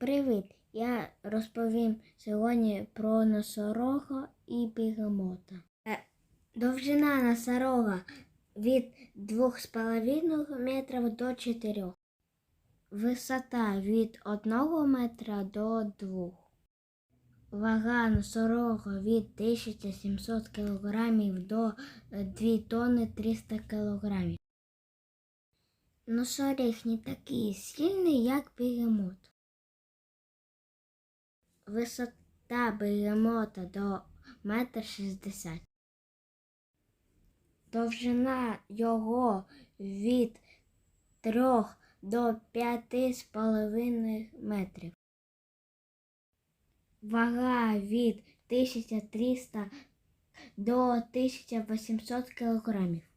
Привіт! Я розповім сьогодні про носорога і бігемота. Е, Довжина носорога від 2,5 метрів до 4. Висота від 1 метра до 2. Вага носорога від 1700 кг до 2 тонни 300 кг. Носоріг не такий сильний, як бігемот. Висота бегемота до метр шістдесят. Довжина його від трьох до п'яти з половиною метрів. Вага від 1300 до 1800 кілограмів.